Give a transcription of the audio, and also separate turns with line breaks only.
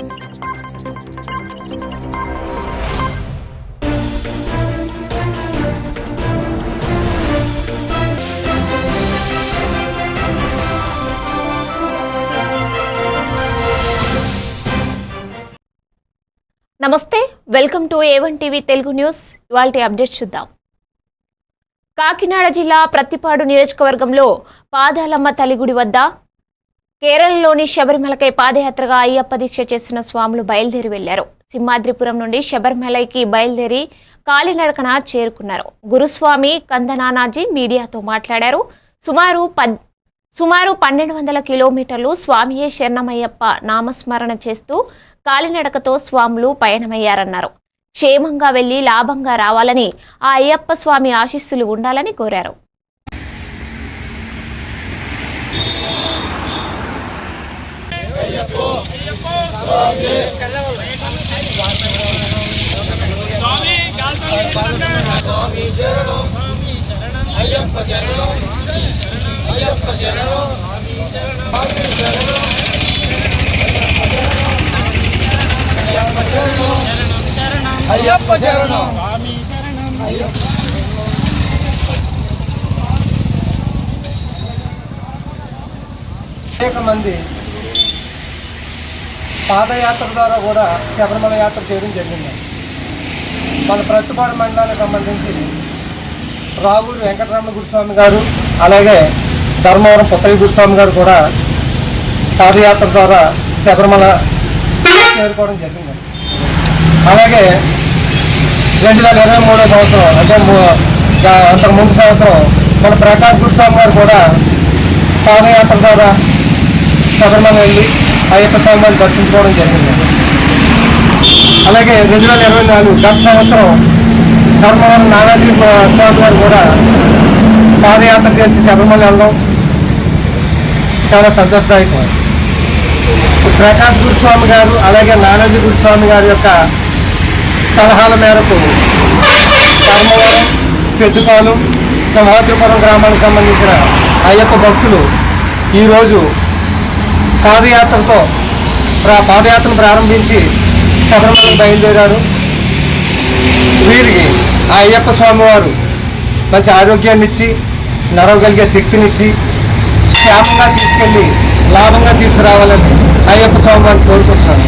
నమస్తే welcome to A one TV Telugu news. ఇవాళ update చూద్దాం. కాకినాడ జిల్లా ప్రత్తిపాడు నియోజకవర్గంలో పాదాలమ్మ తల్లిగుడి వద్ద కేరళలోని శబరిమలకై పాదయాత్రగా అయ్యప్ప దీక్ష చేసిన స్వాములు బయలుదేరి వెళ్ళారు. సింహాద్రిపురం నుండి శబరిమలైకి బయలుదేరి కాలినడకన చేరుకున్నారు. గురుస్వామి కందనానాజీ మీడియాతో మాట్లాడారు. సుమారు పద్ సుమారు పన్నెండు వందల కిలోమీటర్లు స్వామియే శరణమయ్యప్ప నామస్మరణ చేస్తూ కాలినడకతో స్వాములు పయనమయ్యారన్నారు. క్షేమంగా వెళ్ళి లాభంగా రావాలని ఆ అయ్యప్ప స్వామి ఆశీస్సులు ఉండాలని కోరారు.
అయ్యప్ప శరణం అనేక మంది పాదయాత్ర ద్వారా కూడా శబరిమల యాత్ర చేయడం జరిగింది. మన ప్రతిపాడు మండలానికి సంబంధించి రావూరు వెంకటరమణ గురుస్వామి గారు అలాగే ధర్మవరం పుత్తయ్య గురుస్వామి గారు కూడా పాదయాత్ర ద్వారా శబరిమల చేరుకోవడం జరిగింది. అలాగే రెండు వేల ఇరవై మూడో సంవత్సరం అంటే అంతకు ముందు సంవత్సరం మన ప్రకాష్ గురుస్వామి గారు కూడా పాదయాత్ర ద్వారా శబరిమల వెళ్ళి అయ్యప్ప స్వామివారిని దర్శించుకోవడం జరిగింది. అలాగే రెండు వేల ఇరవై నాలుగు గత సంవత్సరం ధర్మవరం నాగార్జున స్వామి గారు కూడా పాదయాత్ర చేసి శబరిమల వెళ్ళడం చాలా సంతోషదాయకం. ప్రకాష్ గురుస్వామి గారు అలాగే నానాజీ గురుస్వామి గారి యొక్క సలహాల మేరకు ధర్మవరం పెద్దపాలెం సింహాద్రిపురం గ్రామానికి సంబంధించిన అయ్యప్ప భక్తులు ఈరోజు పాదయాత్రతో పాదయాత్రను ప్రారంభించి శబరిమలకు బయలుదేరారు. వీరికి ఆ అయ్యప్ప స్వామివారు మంచి ఆరోగ్యాన్ని ఇచ్చి నడవగలిగే శక్తినిచ్చి క్షేమంగా తీసుకెళ్ళి లాభంగా తీసుకురావాలని అయ్యప్ప స్వామి వారిని కోరుకుంటున్నాను.